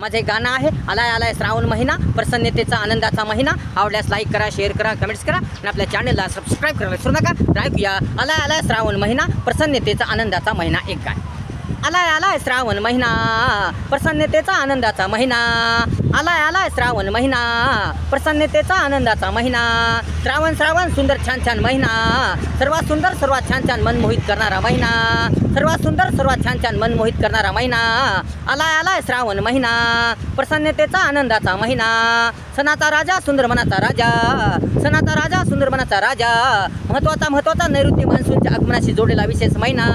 माझं एक गाणं आहे आलाय आलाय श्रावण महिना प्रसन्नतेचा आनंदाचा महिना. आवडल्यास लाईक करा शेअर करा कमेंट्स करा आणि आपल्या चॅनलला सबस्क्राईब करायला विसरू नका. ऐकूया आलाय आलाय श्रावण महिना प्रसन्नतेचा आनंदाचा महिना एक गाणं. आलाय आलाय श्रावण महिना. प्रसन्नतेचा आनंदाचा महिना. आलाय आलाय श्रावण महिना. प्रसन्नतेचा आनंदाचा महिना. श्रावण श्रावण सुंदर छान छान महिना. सर्वात सुंदर सर्वात छान छान मन मोहित करणारा महिना. सर्वात सुंदर सर्वात छान छान मन मोहित करणारा महिना. आलाय आलाय श्रावण महिना. प्रसन्नतेचा आनंदाचा महिना. सणाचा राजा सुंदर मनाचा राजा. सणाचा राजा महत्त्वाचा राजा महत्त्वाचा महत्त्वाचा नैऋत्य मान्सूनच्या आगमनाशी जोडलेला विशेष महिना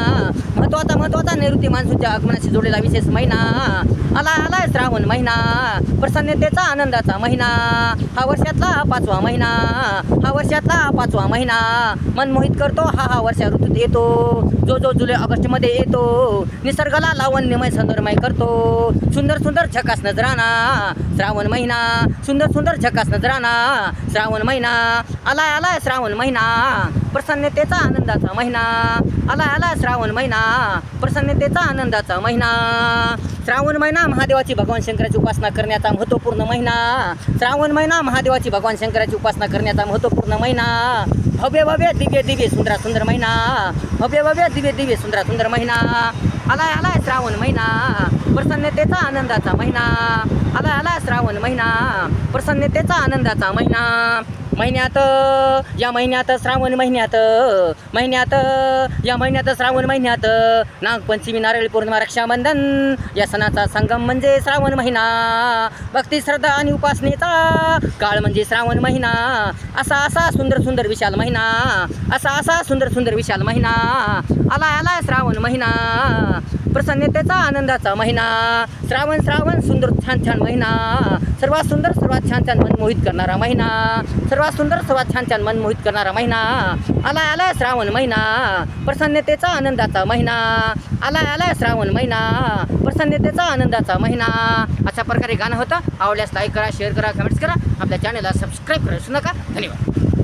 महत्त्वाचा महत्त्वाचा नैऋत्य मान्सूनच्या आगमनाशी जोडलेला विशेष महिना. आला श्रावण महिना प्रसन्नतेचा आनंदाचा महिना हा वर्षातला पाचवा महिना हा वर्षातला पाचवा महिना. मन मोहित करतो हा हा वर्षा ऋतूत येतो. जो जो जुलै ऑगस्टमध्ये येतो निसर्गाला लावण्यमय संदर्मय करतो. सुंदर सुंदर झकास नजराना श्रावण महिना सुंदर सुंदर झकास नजराना श्रावण महिना आलाय आलाय श्रावण महिना. प्रसन्नतेचा आनंदाचा महिना. आलाय आला श्रावण महिना. प्रसन्नतेचा आनंदाचा महिना. श्रावण महिना महादेवाची भगवान शंकराची उपासना करण्याचा महत्त्वपूर्ण महिना. श्रावण महिना महादेवाची भगवान शंकराची उपासना करण्याचा महत्त्वपूर्ण महिना. भव्य भव्य दिव्य दिव्य सुंदरा सुंदर महिना. भव्य भव्य दिव्य दिव्य सुंदरा सुंदर महिना. आलाय आलाय श्रावण महिना. प्रसन्नतेचा आनंदाचा महिना. आलाय आलाय श्रावण महिना. प्रसन्नतेचा आनंदाचा महिना. महिन्यात या महिन्यात श्रावण महिन्यात महिन्यात या महिन्यात श्रावण महिन्यात नागपंचमी नारळी पौर्णिमा रक्षाबंधन या सणाचा संगम म्हणजे श्रावण महिना. भक्ती श्रद्धा आणि उपासनेचा काळ म्हणजे श्रावण महिना. असा असा सुंदर सुंदर विशाल महिना. असा असा सुंदर सुंदर विशाल महिना. आलाय आला श्रावण महिना. प्रसन्नतेचा आनंदाचा महिना. श्रावण श्रावण सुंदर छान छान महिना. सर्वात सुंदर सर्वात छान छान मन मोहित करणारा महिना. सर्वात सुंदर सर्वात छान छान मन मोहित करणारा महिना. आलाय आलाय श्रावण महिना. प्रसन्नतेचा आनंदाचा महिना. आलाय आलाय श्रावण महिना. प्रसन्नतेचा आनंदाचा महिना. अशा प्रकारे गाणं होतं. आवडल्यास लाईक करा शेअर करा कमेंट्स करा. आपल्या चॅनलला सबस्क्राईब करा विसरू नका. धन्यवाद.